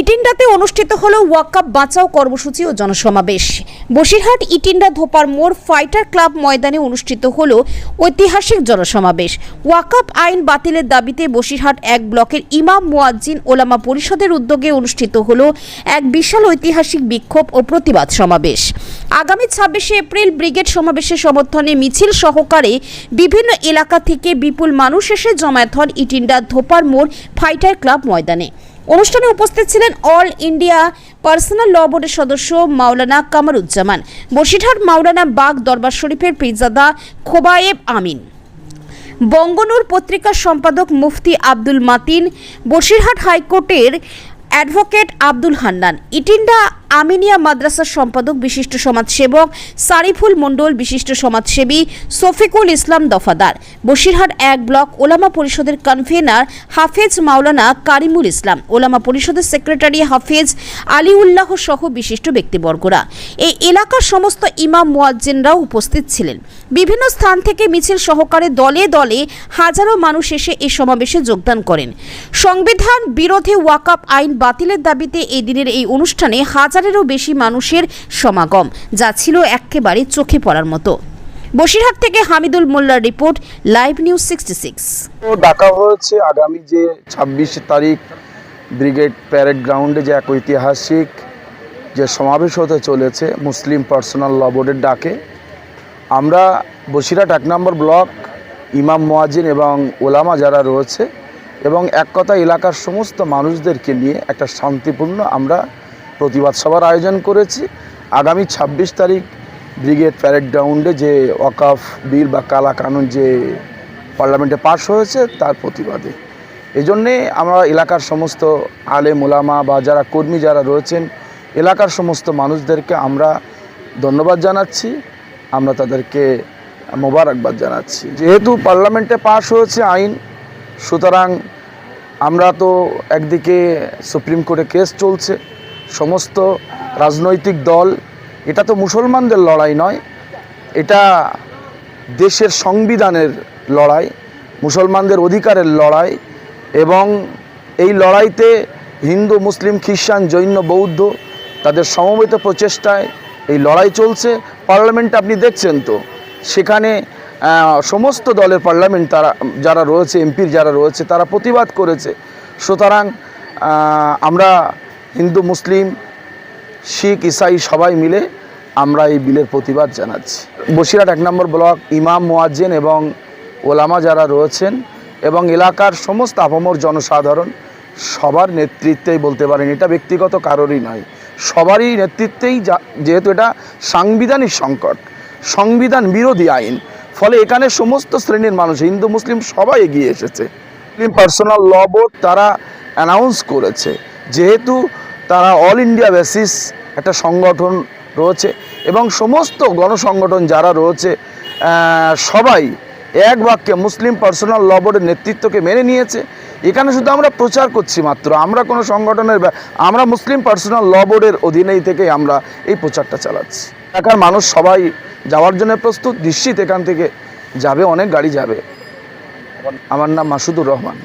ইটিন্ডাতে অনুষ্ঠিত হলো ওয়াকাপ বাঁচাও কর্মসূচি ও জনসমাবেশ। বসিরহাট, ইটিন্ডা, ধোপার মোড় ফাইটার ক্লাব ময়দানে অনুষ্ঠিত হলো ঐতিহাসিক জনসমাবেশ। ওয়াকাপ আইন বাতিলের দাবিতে বসিরহাট এক ব্লকের ইমাম মুয়াজ্জিন ওলামা পরিষদের উদ্যোগে অনুষ্ঠিত হলো এক বিশাল ঐতিহাসিক বিক্ষোভ ও প্রতিবাদ সমাবেশ। আগামী ছাব্বিশে এপ্রিল ব্রিগেড সমাবেশের সমর্থনে মিছিল সহকারে বিভিন্ন এলাকা থেকে বিপুল মানুষ এসে জমায়েত হন ইটিন্ডা, ধোপার মোড় ফাইটার ক্লাব ময়দানে। অনুষ্ঠানে উপস্থিত ছিলেন অল ইন্ডিয়া পার্সোনাল ল বোর্ডের সদস্য মাওলানা কামারুজ্জামান, বসিরহাট মাওলানা বাগ দরবার শরীফের পিজাদা খোবায়েব আমিন, বঙ্গনুর পত্রিকার সম্পাদক মুফতি আব্দুল মাতিন, বসিরহাট হাইকোর্টের অ্যাডভোকেট আব্দুল হান্নান ইটিন্ডা আমিনিয়া মাদ্রাসার সম্পাদক, বিশিষ্ট সমাজসেবক, সারিফুল মণ্ডল, বিশিষ্ট সমাজসেবী, শফিকুল ইসলাম দফাদার। বসিরহাট এক ব্লক ওলামা পরিষদের কনভেনার হাফেজ মাওলানা কারিমুল ইসলাম। ওলামা পরিষদের সেক্রেটারি হাফেজ আলিউল্লাহ সহ বিশিষ্ট ব্যক্তিবর্গরা। এই এলাকার সমস্ত ইমাম মুয়াজ্জিনরাও উপস্থিত ছিলেন। বিভিন্ন স্থান থেকে মিছিল সহকারে দলে দলে হাজারো মানুষ এসে এই সমাবেশে যোগদান করেন। সংবিধান বিরোধী ওয়াকাপ আইন বাতিলের দাবিতে এই দিনের এই অনুষ্ঠানে হাজারেরও বেশি মানুষের সমাগম, যা ছিল একেবারে চোখে পড়ার মতো। বসিরহাট থেকে হামিদুল মোল্লার report, live news sixty six. ডাকা হয়েছে আগামী যে ছাব্বিশ তারিখ ব্রিগেড প্যারেড গ্রাউন্ডে যে এক ঐতিহাসিক যে সমাবেশ হতে চলেছে, মুসলিম পার্সোনাল ল বোর্ডের ডাকে, আমরা বসিরহাট এক নম্বর ব্লক, ইমাম মোয়াজিন এবং ওলামা যারা রয়েছে, এবং এক কথা এলাকার সমস্ত মানুষদেরকে নিয়ে একটা শান্তিপূর্ণ আমরা প্রতিবাদ সভার আয়োজন করেছি। আগামী ছাব্বিশ তারিখ ব্রিগেড প্যারেড গ্রাউন্ডে যে ওয়াকাফ বিল বা কালা কানুন যে পার্লামেন্টে পাশ হয়েছে, তার প্রতিবাদে। এই জন্যে আমরা এলাকার সমস্ত আলে মোলামা বা যারা কর্মী যারা রয়েছেন, এলাকার সমস্ত মানুষদেরকে আমরা ধন্যবাদ জানাচ্ছি। আমরা তাদেরকে মোবারকবাদ জানাচ্ছি। যেহেতু পার্লামেন্টে পাশ হয়েছে আইন, সুতরাং আমরা তো একদিকে সুপ্রিম কোর্টে কেস চলছে সমস্ত রাজনৈতিক দল, এটা তো মুসলমানদের লড়াই নয়, এটা দেশের সংবিধানের লড়াই, মুসলমানদের অধিকারের লড়াই এবং এই লড়াইতে হিন্দু, মুসলিম, খ্রিস্টান, জৈন, বৌদ্ধ তাদের সমবেত প্রচেষ্টায় এই লড়াই চলছে। পার্লামেন্ট আপনি দেখছেন তো, সেখানে সমস্ত দলের পার্লামেন্ট তারা, যারা রয়েছে, এমপির যারা রয়েছে, তারা প্রতিবাদ করেছে। সুতরাং আমরা হিন্দু, মুসলিম, শিখ, ইসাই সবাই মিলে আমরা এই বিলের প্রতিবাদ জানাচ্ছি। বসিরহাট এক নম্বর ব্লক ইমাম মোয়াজ্জেন এবং ওলামা যারা রয়েছেন এবং এলাকার সমস্ত আপামর জনসাধারণ সবার নেতৃত্বেই বলতে পারেন, এটা ব্যক্তিগত কারোরই নয়। সবারই নেতৃত্বেই যেহেতু এটা সাংবিধানিক সংকট, সংবিধান বিরোধী আইন, ফলে এখানে সমস্ত শ্রেণির মানুষ, হিন্দু, মুসলিম সবাই এগিয়ে এসেছে। পার্সোনাল ল বোর্ড তারা অ্যানাউন্স করেছে, যেহেতু তারা অল ইন্ডিয়া বেসিস একটা সংগঠন রয়েছে এবং সমস্ত গণসংগঠন যারা রয়েছে সবাই এক বাক্যে মুসলিম পার্সোনাল ল বোর্ডের নেতৃত্বকে মেনে নিয়েছে। এখানে শুধু আমরা প্রচার করছি মাত্র, আমরা কোনো সংগঠনের আমরা মুসলিম পার্সোনাল ল বোর্ডের অধীনেই থেকে আমরা এই প্রচারটা চালাচ্ছি। এলাকার মানুষ সবাই যাওয়ার জন্য প্রস্তুত, নিশ্চিত এখান থেকে যাবে, অনেক গাড়ি যাবে। আমার নাম মাসুদুর রহমান।